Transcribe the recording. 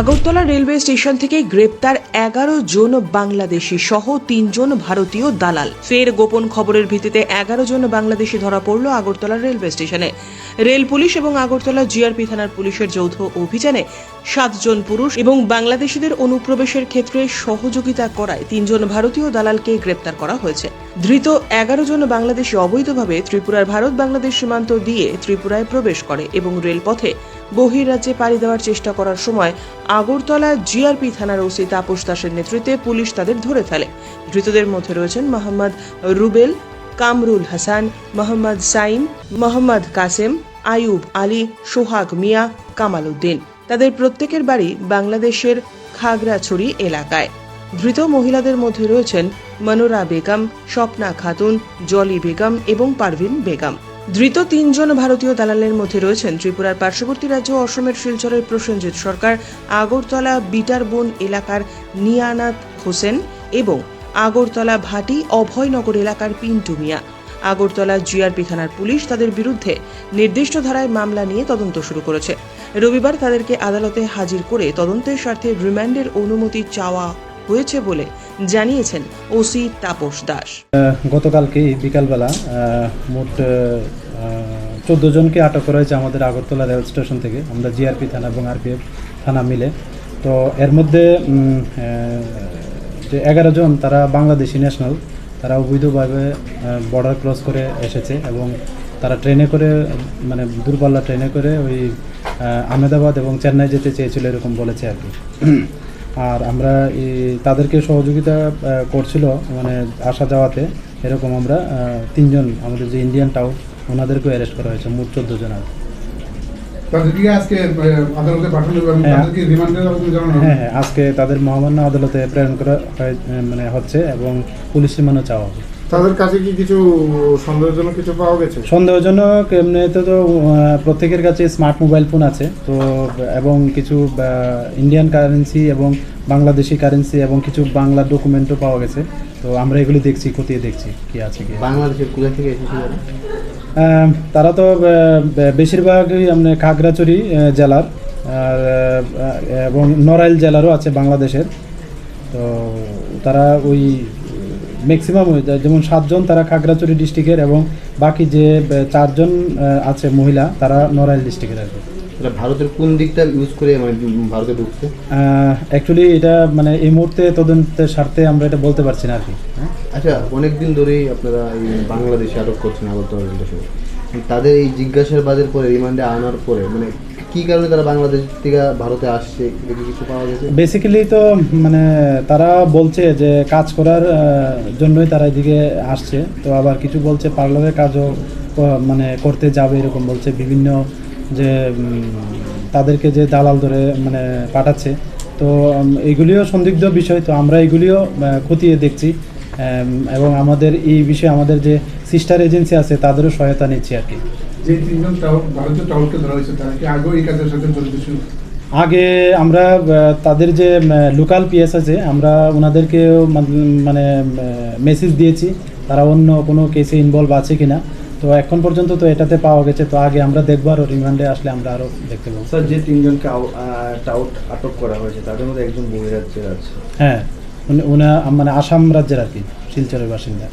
Agartala railway station থেকে গ্রেপ্তার এগারো জন বাংলাদেশি সহ তিনজন ভারতীয় দালাল। ফের গোপন খবরের ভিত্তিতে এগারো জন বাংলাদেশি ধরা পড়ল আগরতলা রেলওয়ে স্টেশনে। রেল পুলিশ এবং আগরতলা জিআরপি থানার পুলিশের যৌথ অভিযানে সাতজন পুরুষ এবং বাংলাদেশিদের অনুপ্রবেশের ক্ষেত্রে সহযোগিতা করায় তিনজন ভারতীয় দালালকে গ্রেপ্তার করা হয়েছে। ধৃত এগারো জন বাংলাদেশি অবৈধভাবে ত্রিপুরার ভারত বাংলাদেশ সীমান্ত দিয়ে ত্রিপুরায় প্রবেশ করে এবং রেলপথে বহির্রাজ্যে পাড়ি দেওয়ার চেষ্টা করার সময় আগরতলা জিআরপি থানার ওসি তাপস দাসের নেতৃত্বে পুলিশ তাদের ধরে ফেলে। ধৃতদের মধ্যে রয়েছেন মোহাম্মদ রুবেল, কামরুল হাসান, মোহাম্মদ সাইম, মোহাম্মদ কাসেম আয়ুব আলী, সোহাগ মিয়া, কামাল উদ্দিন। তাদের প্রত্যেকের বাড়ি বাংলাদেশের খাগড়াছড়ি এলাকায়। ধৃত মহিলাদের মধ্যে রয়েছেন মনোরা বেগম, স্বপ্না খাতুন, জলি বেগম এবং পারভিন বেগম। ধৃত তিনজন ভারতীয় দালালের মধ্যে রয়েছেন ত্রিপুরার পার্শ্ববর্তী রাজ্য অসমের শিলচরের প্রসেনজিৎ সরকার, আগরতলা বিটারবন এলাকার নিয়ানাথ হোসেন এবং আগরতলা ভাটি অভয়নগর এলাকার পিন্টু মিয়া। আগরতলা জিআরপি থানার পুলিশ তাদের বিরুদ্ধে নির্দিষ্ট ধারায় মামলা নিয়ে তদন্ত শুরু করেছে। রবিবার তাদেরকে আদালতে হাজির করে তদন্তের স্বার্থে রিমান্ডের অনুমতি চাওয়া হয়েছে বলে জানিয়েছেন ওসি তাপস দাস। গতকালকে বিকালবেলা মোট চোদ্দ জনকে আটক করা হয়েছে আমাদের আগরতলা রেল স্টেশন থেকে। আমরা জিআরপি থানা এবং আরপিএফ থানা মিলে। তো এর মধ্যে যে এগারো জন তারা বাংলাদেশি ন্যাশনাল তারা অবৈধভাবে বর্ডার ক্রস করে এসেছে এবং তারা ট্রেনে করে মানে দূরপাল্লা ট্রেনে করে ওই আহমেদাবাদ এবং চেন্নাই যেতে চেয়েছিল এরকম বলেছে আর কি। আর আমরা এই তাদেরকে সহযোগিতা করছিল মানে আসা যাওয়াতে এরকম আমরা তিনজন আমাদের যে ইন্ডিয়ান টাউন ওনাদেরকেও অ্যারেস্ট করা হয়েছে মোট চোদ্দ জন আর হ্যাঁ। হ্যাঁ হ্যাঁ আজকে তাদের মহামান্য আদালতে প্রেরণ করা মানে হচ্ছে এবং পুলিশ রিমান্ডও চাওয়া হবে। তাদের কাছে কি কিছু সন্দেহজনক কিছু পাওয়া গেছে? সন্দেহজনক এমনিতে তো প্রত্যেকের কাছে স্মার্ট মোবাইল ফোন আছে। তো এবং কিছু ইন্ডিয়ান কারেন্সি এবং বাংলাদেশি কারেন্সি এবং কিছু বাংলা ডকুমেন্টও পাওয়া গেছে। তো আমরা এগুলি দেখছি খতিয়ে দেখছি কি আছে কি বাংলাদেশের কোথা থেকে এসেছিল তারা? তো বেশিরভাগই আপনার খাগড়াছড়ি জেলার। আর এবং নড়াইল জেলারও আছে বাংলাদেশের। তো তারা ওই ম্যাক্সিমাম যেমন সাতজন তারা খাগড়াছড়ি ডিস্ট্রিক্টের এবং বাকি যে চারজন আছে মহিলা তারা নড়াইল ডিস্ট্রিক্টের আর এটা ভারতের কোন দিকটা ইউজ করে মানে ভারতে ঢুকছে? অ্যাকচুয়ালি এটা মানে এই মুহূর্তে তদন্তের স্বার্থে আমরা এটা বলতে পারছি না আর কি। আচ্ছা অনেকদিন ধরেই আপনারা এই বাংলাদেশে আটক করছেন আগরতলা তাদের এই জিজ্ঞাসাবাদের পরে রিমান্ডে আনার পরে মানে কি কারণে তারা বাংলাদেশ থেকে ভারতে আসছে? কিছু পাওয়া গেছে? বেসিক্যালি তো মানে তারা বলছে যে কাজ করার জন্যই তারা এদিকে আসছে। তো আবার কিছু বলছে পার্লারের কাজও মানে করতে যাবে এরকম বলছে। বিভিন্ন যে তাদেরকে যে দালাল ধরে মানে পাঠাচ্ছে। তো এগুলিও সন্দিগ্ধ বিষয়। তো আমরা এগুলিও খতিয়ে দেখছি। এবং আমাদের এই বিষয়ে আমাদের যে সিস্টার এজেন্সি আছে, তাদেরও সহায়তা নিচ্ছি আর কি। যে তিনজন ভারতীয় টাউটকে ধরা হয়েছে তারা কি আগেও এই কাজের সাথে জড়িত ছিল? আগে আমরা তাদের যে লোকাল পিএস আছে আমরা ওনাদেরকে মানে মেসেজ দিয়েছি। তারা অন্য কোনো কেসে ইনভলভ আছে কিনা। তো এখন পর্যন্ত তো এটাতে পাওয়া গেছে। তো আগে আমরা দেখব আরও রিমান্ডে আসলে আমরা আরও দেখতে পাবো। স্যার যে তিনজনকে টাউট আটক করা হয়েছে তাদের মধ্যে একজন বহিরাজ্যের আছে। হ্যাঁ উনি- উনি মানে আসাম রাজ্যের আর কি শিলচরের বাসিন্দা।